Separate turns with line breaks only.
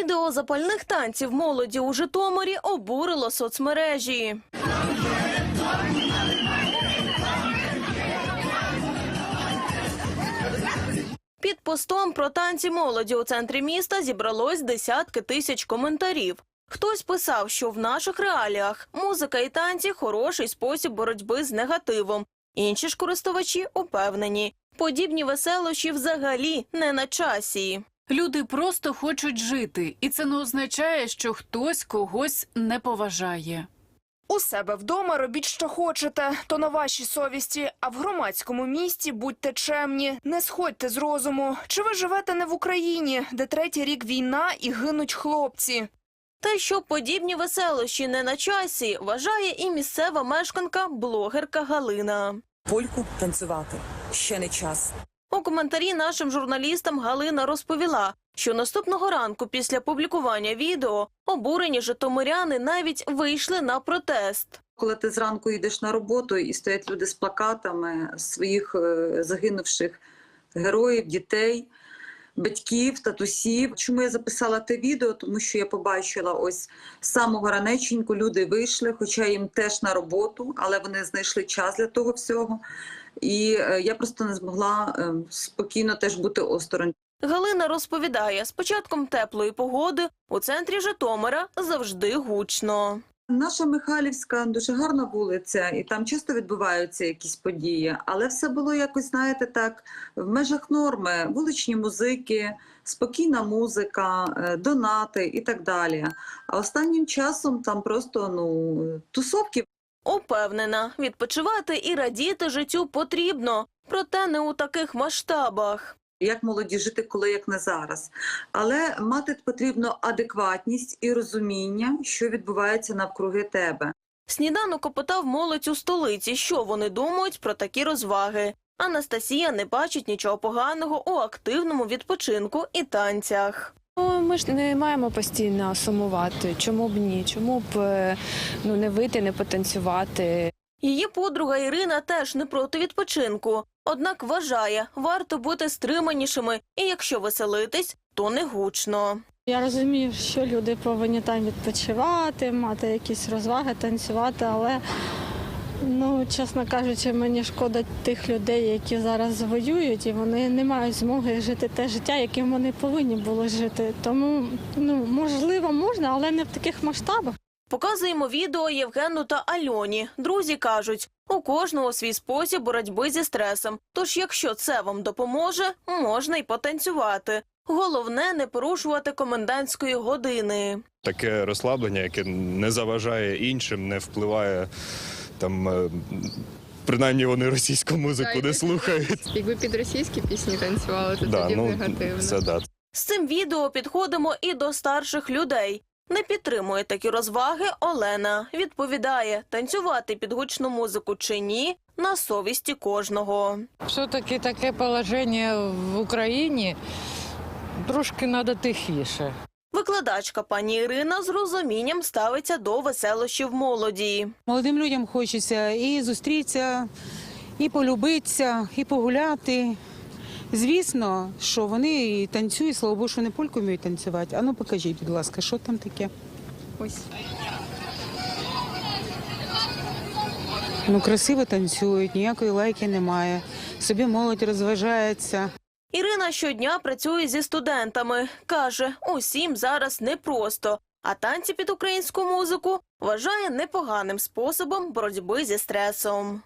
Відео запальних танців молоді у Житомирі обурило соцмережі. Під постом про танці молоді у центрі міста зібралось десятки тисяч коментарів. Хтось писав, що в наших реаліях музика і танці хороший спосіб боротьби з негативом. Інші ж користувачі упевнені, подібні веселощі взагалі не на часі.
Люди просто хочуть жити, і це не означає, що хтось когось не поважає.
У себе вдома робіть, що хочете, то на вашій совісті. А в громадському місті будьте чемні, не сходьте з розуму. Чи ви живете не в Україні, де третій рік війна і гинуть хлопці?
Те, що подібні веселощі не на часі, вважає і місцева мешканка, блогерка Галина.
Польку танцювати ще не час.
У коментарі нашим журналістам Галина розповіла, що наступного ранку після публікування відео обурені житомиряни навіть вийшли на протест.
Коли ти зранку йдеш на роботу і стоять люди з плакатами своїх е, загинувших героїв, дітей, батьків, татусів. Чому я записала те відео? Тому що я побачила ось самого ранеченьку люди вийшли, хоча їм теж на роботу, але вони знайшли час для того всього. І е, я просто не змогла е, спокійно теж бути осторонь.
Галина розповідає, з початком теплої погоди у центрі Житомира завжди гучно.
Наша Михайлівська дуже гарна вулиця, і там часто відбуваються якісь події, але все було якось, знаєте, так в межах норми, вуличні музики, спокійна музика, е, донати і так далі. А останнім часом там просто ну тусовки.
Упевнена, відпочивати і радіти життю потрібно, проте не у таких масштабах.
Як молоді жити, коли як не зараз. Але мати потрібно адекватність і розуміння, що відбувається навкруги тебе.
Сніданок опитав молодь у столиці, що вони думають про такі розваги. Анастасія не бачить нічого поганого у активному відпочинку і танцях.
Ну, Ми ж не маємо постійно сумувати. Чому б ні? Чому б е, ну не вийти, не потанцювати?
Її подруга Ірина теж не проти відпочинку, однак вважає, варто бути стриманішими, і якщо веселитись, то не гучно.
Я розумію, що люди повинні там відпочивати, мати якісь розваги, танцювати, але ну, чесно кажучи, мені шкода тих людей, які зараз воюють, і вони не мають змоги жити те життя, яким вони повинні були жити. Тому ну можливо можна, але не в таких масштабах.
Показуємо відео Євгену та Альоні. Друзі кажуть, у кожного свій спосіб боротьби зі стресом. Тож, якщо це вам допоможе, можна й потанцювати. Головне не порушувати комендантської години.
таке розслаблення, яке не заважає іншим, не впливає там. е, Принаймні вони російську музику не слухають.
Якби під російські пісні танцювали, то
Да,
тоді
ну,
негативно.
це да.
З цим відео підходимо і до старших людей. Не підтримує такі розваги Олена. Відповідає, танцювати під гучну музику чи ні на совісті кожного.
Все-таки таке положення в Україні трошки треба тихіше.
Викладачка пані Ірина з розумінням ставиться до веселощів молоді.
Молодим людям хочеться і зустрітися, і полюбитися, і погуляти. Звісно, що вони і танцюють, слава Богу, що вони польку вміють танцювати. А ну покажіть, будь ласка, що там таке?
Ось.
Ну, красиво танцюють, ніякої лайки немає. Собі молодь розважається.
Ірина щодня працює зі студентами. Каже, усім зараз непросто, а танці під українську музику вважає непоганим способом боротьби зі стресом.